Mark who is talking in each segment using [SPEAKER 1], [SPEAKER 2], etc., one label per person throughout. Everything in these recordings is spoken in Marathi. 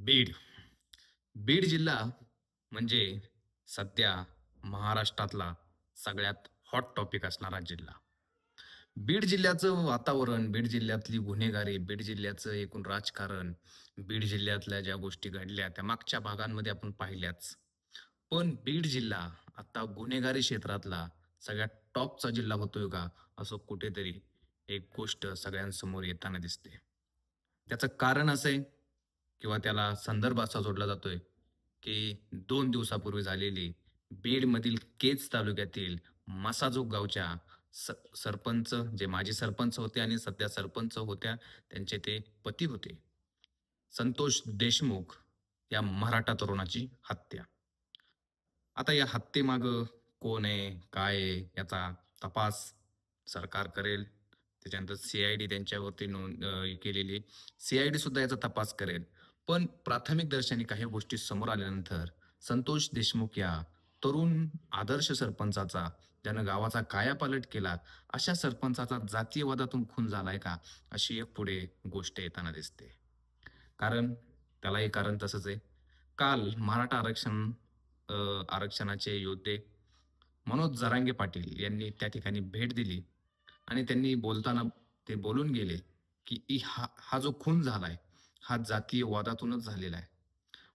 [SPEAKER 1] बीड. बीड जिल्हा म्हणजे सध्या महाराष्ट्रातला सगळ्यात हॉट टॉपिक असणारा जिल्हा. बीड जिल्ह्याचं वातावरण बीड जिल्ह्यातली गुन्हेगारी बीड जिल्ह्याचं एकूण राजकारण बीड जिल्ह्यातल्या ज्या गोष्टी घडल्या त्या मागच्या भागांमध्ये आपण पाहिल्याच. पण बीड जिल्हा आता गुन्हेगारी क्षेत्रातला सगळ्यात टॉपचा जिल्हा होतोय का असं कुठेतरी एक गोष्ट सगळ्यांसमोर येताना दिसते. त्याचं कारण असं आहे किंवा त्याला संदर्भ असा जोडला जातोय की दोन दिवसापूर्वी झालेली बीडमधील केज तालुक्यातील मासाजोग गावच्या स सरपंच जे माजी सरपंच होते आणि सध्या सरपंच होत्या त्यांचे ते पती होते. संतोष देशमुख या मराठा तरुणाची हत्या. आता या हत्येमागं कोण आहे काय आहे याचा तपास सरकार करेल. त्याच्यानंतर सी आय डी त्यांच्यावरती नोंद केलेली सी आय डी सुद्धा याचा तपास करेल. पण प्राथमिक दर्शनी काही गोष्टी समोर आल्यानंतर संतोष देशमुख या तरुण आदर्श सरपंचाचा ज्यानं गावाचा कायापालट केला अशा सरपंचाचा जातीयवादातून खून झालाय का? अशी एक पुढे गोष्ट येताना दिसते. कारण त्यालाही कारण तसंच आहे. काल मराठा आरक्षण आरक्षणाचे योद्धे मनोज जरांगे पाटील यांनी त्या ठिकाणी भेट दिली आणि त्यांनी बोलताना ते बोलून गेले की इ- हा हा जो खून झालाय हा जातीय वादातूनच झालेला आहे.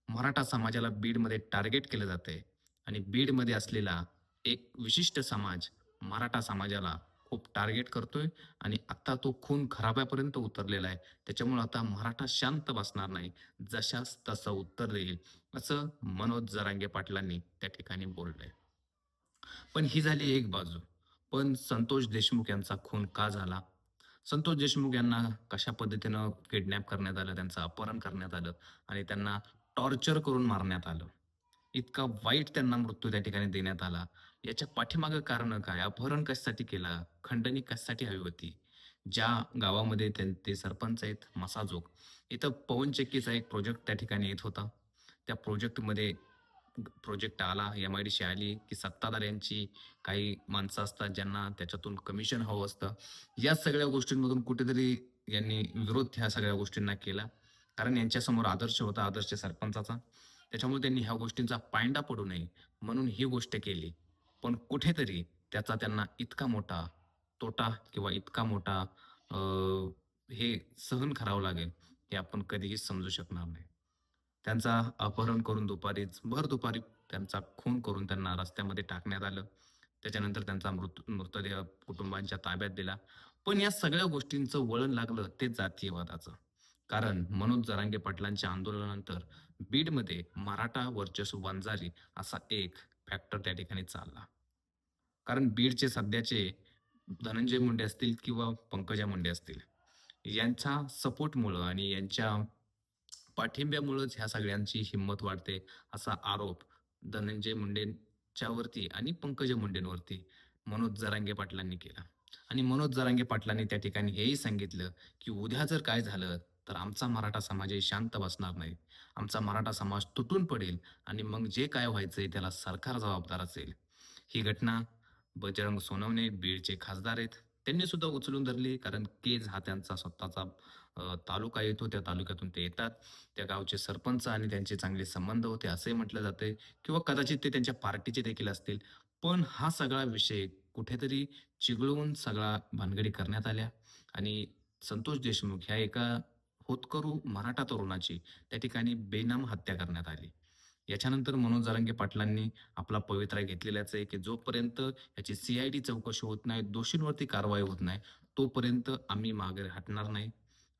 [SPEAKER 1] मराठा समाजाला बीडमध्ये टार्गेट केलं जातंय आणि बीडमध्ये असलेला एक विशिष्ट समाज मराठा समाजाला खूप टार्गेट करतोय आणि आता तो खून खराब्यापर्यंत उतरलेला आहे. त्याच्यामुळे आता मराठा शांत बसणार नाही जशास तसं उत्तर देईल असं मनोज जरांगे पाटलांनी त्या ठिकाणी बोललंय. पण ही झाली एक बाजू. पण संतोष देशमुख यांचा खून का झाला? संतोष देशमुख यांना कशा पद्धतीनं किडनॅप करण्यात आलं त्यांचं अपहरण करण्यात आलं आणि त्यांना टॉर्चर करून मारण्यात आलं. इतका वाईट त्यांना मृत्यू त्या ठिकाणी देण्यात आला. याच्या पाठीमागं कारण काय? अपहरण कशासाठी केला? खंडणी कशासाठी हवी होती? ज्या गावामध्ये त्यां- ते सरपंच आहेत मसाजोग. इथं पवनचक्कीचा एक प्रोजेक्ट त्या ठिकाणी येत होता. त्या प्रोजेक्टमध्ये प्रोजेक्ट आला एम आय डी सी आली की सत्ताधार यांची काही माणसं असतात ज्यांना त्याच्यातून कमिशन हवं असतं. या सगळ्या गोष्टींमधून कुठेतरी यांनी विरोध ह्या सगळ्या गोष्टींना केला. कारण यांच्यासमोर आदर्श होता आदर्श सरपंचाचा. त्याच्यामुळे त्यांनी ह्या गोष्टींचा पायंडा पडू नये म्हणून ही गोष्ट केली. पण कुठेतरी त्याचा त्यांना इतका मोठा तोटा किंवा इतका मोठा हे सहन करावं लागेल हे आपण कधीही समजू शकणार नाही. त्यांचा अपहरण करून दुपारीच भर दुपारी त्यांचा खून करून त्यांना रस्त्यामध्ये टाकण्यात आलं. त्याच्यानंतर त्यांचा मृत मृतदेह कुटुंबांच्या ताब्यात दिला. पण या सगळ्या गोष्टींचं वळण लागलं ते जातीयवादाचं. कारण मनोज जरांगे पाटलांच्या आंदोलनानंतर बीडमध्ये मराठा वर्चस्व वंजारी असा एक फॅक्टर त्या ठिकाणी चालला. कारण बीडचे सध्याचे धनंजय मुंडे असतील किंवा पंकजा मुंडे असतील यांच्या सपोर्टमुळं आणि यांच्या पाठिंब्यामुळंच ह्या सगळ्यांची हिंमत वाढते असा आरोप धनंजय मुंडेंच्यावरती आणि पंकज मुंडेंवरती मनोज जरांगे पाटलांनी केला. आणि मनोज जरांगे पाटलांनी त्या ठिकाणी हेही सांगितलं की उद्या जर काय झालं तर आमचा मराठा समाजही शांत बसणार नाही. आमचा मराठा समाज तुटून पडेल आणि मग जे काय व्हायचंय त्याला सरकार जबाबदार असेल. ही घटना बजरंग सोनवणे बीडचे खासदार आहेत त्यांनी सुद्धा उचलून धरली कारण केज हा त्यांचा स्वतःचा तालुका येतो त्या तालुक्यातून ते येतात. त्या गावचे सरपंच आणि त्यांचे चांगले संबंध होते असे म्हटलं जाते किंवा कदाचित ते त्यांच्या पार्टीचे देखील असतील. पण हा सगळा विषय कुठेतरी चिघळून सगळा भानगडी करण्यात आल्या. आणि संतोष देशमुख ह्या एका होतकरू मराठा तरुणाची त्या ठिकाणी बेनाम हत्या करण्यात आली. याच्यानंतर मनोज जारंगे पाटलांनी आपला पवित्रा घेतलेलाच आहे की जोपर्यंत याची सीआयडी चौकशी होत नाही दोषींवरती कारवाई होत नाही तोपर्यंत आम्ही मागे हटणार नाही.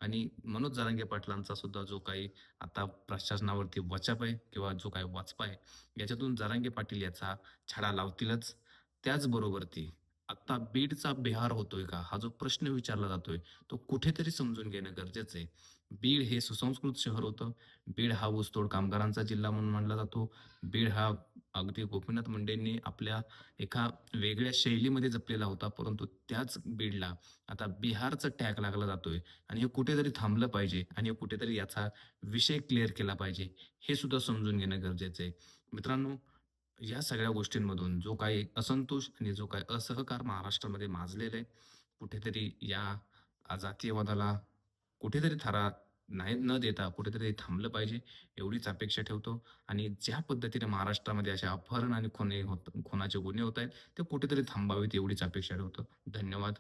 [SPEAKER 1] आणि मनोज जारांगे पाटलांचा सुद्धा जो काही आता प्रशासनावरती वचप आहे किंवा जो काही वाचपा आहे याच्यातून जारांगे पाटील याचा छडा लावतीलच. त्याचबरोबर ती आता बीडचा बिहार होतोय का? हा जो प्रश्न विचारला जातोय तो कुठेतरी समजून घेणं गरजेचं आहे. बीड हे सुसंस्कृत शहर होतं. बीड हा ऊसतोड कामगारांचा जिल्हा म्हणून मानला जातो. बीड हा अगदी गोपीनाथ मुंडेंनी आपल्या एका वेगळ्या शैलीमध्ये जपलेला होता परंतु त्याच बीडला आता बिहारचा टॅग लागला जातोय आणि हे कुठेतरी थांबलं पाहिजे आणि हे कुठेतरी याचा विषय क्लिअर केला पाहिजे हे सुद्धा समजून घेणं गरजेचं आहे. मित्रांनो या सगळ्या गोष्टींमधून जो काही असंतोष आणि जो काही असहकार महाराष्ट्रामध्ये माजलेला आहे कुठेतरी या जातीयवादाला कुठेतरी थरा नाही न देता कुठेतरी थांबलं पाहिजे एवढीच अपेक्षा ठेवतो. आणि ज्या पद्धतीने महाराष्ट्रामध्ये असे अपहरण आणि खुने होत खुनाचे गुन्हे होत आहेत ते कुठेतरी थांबावेत एवढीच अपेक्षा ठेवतो. धन्यवाद.